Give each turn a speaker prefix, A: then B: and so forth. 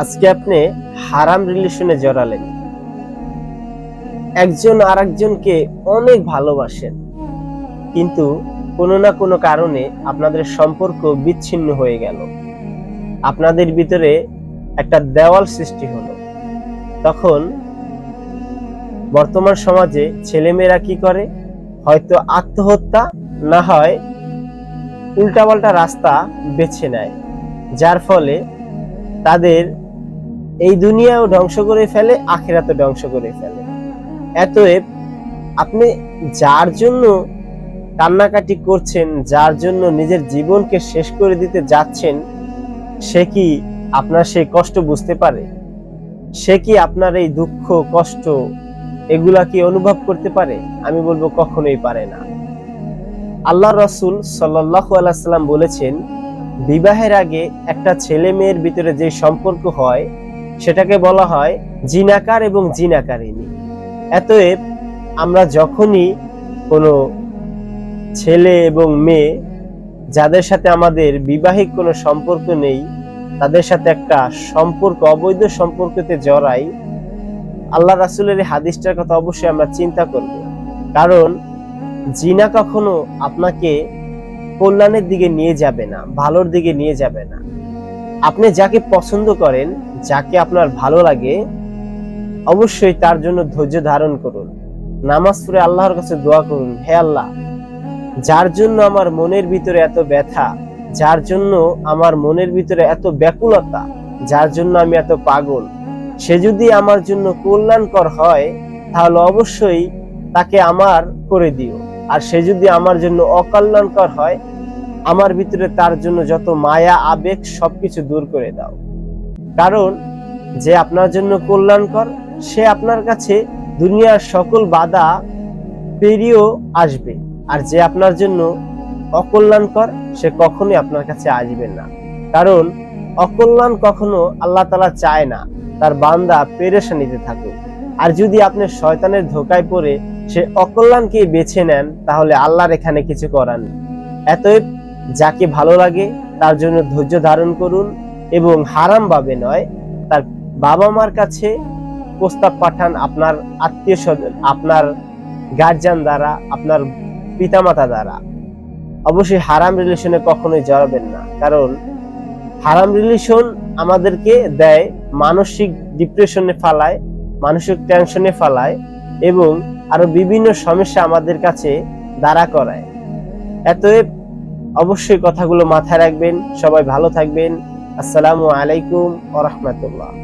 A: আজকে আপনি হারাম রিলেশনে জড়ালেন। একজন আরেকজনকে অনেক ভালোবাসেন, কিন্তু কোনো না কোনো কারণে আপনাদের সম্পর্ক বিচ্ছিন্ন হয়ে গেল। আপনাদের ভিতরে একটা দেওয়াল সৃষ্টি হলো। তখন বর্তমান সমাজে ছেলেমেয়েরা কি করে? হয়তো আত্মহত্যা, না হয় উল্টাপাল্টা রাস্তা বেছে নেয়, যার ফলে তাদের এই দুনিয়াও ধ্বংস করে ফেলে, আখেরাতও ধ্বংস করে ফেলে। এতএব আপনি যার জন্য কান্নাকাটি করছেন, যার জন্য নিজের জীবনকে শেষ করে দিতে যাচ্ছেন, সে কি আপনার সেই কষ্ট বুঝতে পারে? সে কি আপনার এই দুঃখ, কষ্ট, এগুলা কি অনুভব করতে পারে? আমি বলব কখনোই পারে না। আল্লাহ রসুল সাল্লাহ আলাইসাল্লাম বলেছেন, বিবাহের আগে একটা ছেলে মেয়ের ভিতরে যে সম্পর্ক হয় সেটাকে বলা হয় জিনাকার এবং জিনাকারিনী এতএব আমরা যখনই কোনো ছেলে এবং মেয়ে যাদের সাথে আমাদের বিবাহিক কোনো সম্পর্ক নেই, তাদের সাথে একটা সম্পর্ক, অবৈধ সম্পর্কতে জড়াই, আল্লাহ রাসুলের এই হাদিসটার কথা অবশ্যই আমরা চিন্তা করব। কারণ জিনা কখনো আপনাকে কল্যাণের দিকে নিয়ে যাবে না, ভালোর দিকে নিয়ে যাবে না। আপনি যাকে পছন্দ করেন, যাকে আপনার ভালো লাগে, অবশ্যই তার জন্য ধৈর্য ধারণ করুন। নামাজ পড়ে আল্লাহর কাছে দোয়া করুন, হে আল্লাহ, যার জন্য আমার মনের ভিতরে এত ব্যথা, যার জন্য আমার মনের ভিতরে এত ব্যাকুলতা, যার জন্য আমি এত পাগল, সে যদি আমার জন্য কল্যাণকর হয়, তাহলে অবশ্যই তাকে আমার করে দিও। আর সে যদি আমার জন্য অকল্যাণকর হয় আমার ভিতরে তার জন্য যত মায়া, আবেগ সবকিছু দূর করে দাও। কারণ যে আপনার জন্য কল্যাণকর, সে আপনার কাছে দুনিয়ার সকল বাধা পেরিয়েও আসবে। আর যে আপনার জন্য অকল্যাণকর, সে কখনোই আপনার কাছে আসবে না। কারণ অকল্যাণ কখনো আল্লাহ তালা চায় না, তার বান্দা পেরেশানিতে থাকুক। আর যদি আপনি শয়তানের ধোকায় পড়ে সে অকল্যাণকে বেছে নেন, তাহলে আল্লাহর এখানে কিছু করার নেই। এতএব যাকে ভালো লাগে তার জন্য ধৈর্য ধারণ করুন এবং হারাম ভাবে নয়, তার বাবা মার কাছে প্রস্তাব পাঠান আপনার আত্মীয় স্বজন, আপনার গার্জিয়ান দ্বারা, আপনার পিতামাতা দ্বারা। অবশ্যই হারাম রিলেশনে কখনোই জড়াবেন না, কারণ হারাম রিলেশন আমাদেরকে দেয় মানসিক ডিপ্রেশনে ফালায়, মানসিক টেনশনে ফালায় এবং আরও বিভিন্ন সমস্যা আমাদের কাছে দাঁড়া করায়। এতএব অবশ্যই কথাগুলো মাথায় রাখবেন। সবাই ভালো থাকবেন। আসসালামু আলাইকুম ওরহমতুল্লাহ